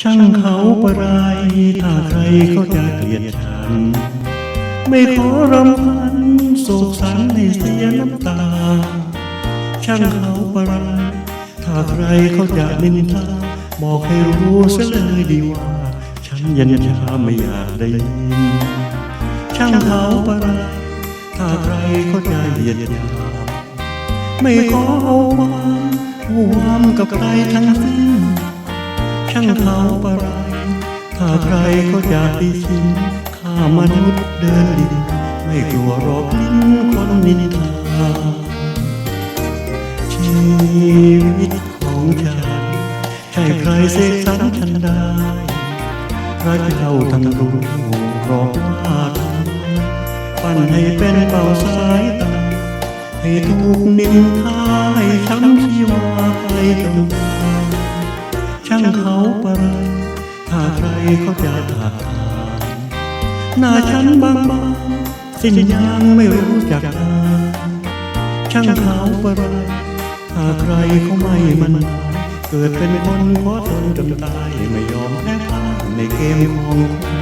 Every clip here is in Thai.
ช่างเขาประไรถ้าใครเขาจะเกลียดฉัน ไม่ขอรำพันโศกสันให้เสียน้ำตา ช่างเขาประไรถ้าใครเขาจะนินทาบอกให้รู้เสียเลยดีว่า ฉันย็นชาไม่อยากได้ยิน ช่างเขาประไรถ้าใครเขาจะเหยียดยาไม่ขอเอาความความกับใครทั้งสิ้น ช่างเขาปะไรถ้าใครเขาจะติชินข้ามนุษย์เดินดินไม่กลัวรอกลิ้นคนนินทาชีวิตของฉันใช่ใครเสกสรรฉันได้พระเจ้าทั้งรู้รอกว่าทำปั้นให้เป็นเป่าสายตาให้ถูกนินทาให้ช้ำชีวาไปจน ปรถ้าใครเขาจะถักทามหน้าฉันบางบางสิ้นยังไม่รู้จักอายช่างเขาปะไรถ้าใครเขาไม่มันหมายเกิดเป็นคนขอทนจนตายไม่ยอมแพ้พ่ายในเกมของคน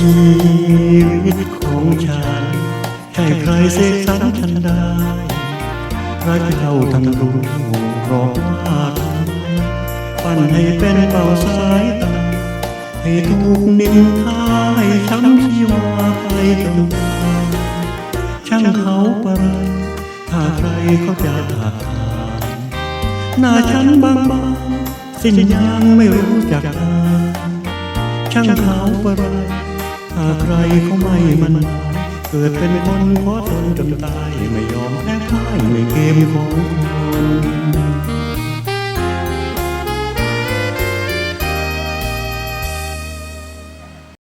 ชีวิตของฉันใช่ใครเสกสรรฉันได้พระเจ้าทั้งรู้รอกว่าปั้นให้เป็นเป่าสายตา ให้ถูกนินทาให้ช้ำชีวาไปจนตายช่างเขาปะไรถ้าใครเขาจะถักทายหน้าฉันบางบางๆสิ้นยังไม่รู้จักอายช่างเขาปะไร ถ้าใครเขาไม่มันหมายเกิดเป็นคนขอทนจนตายไม่ยอมแพ้พ่ายในเกมของ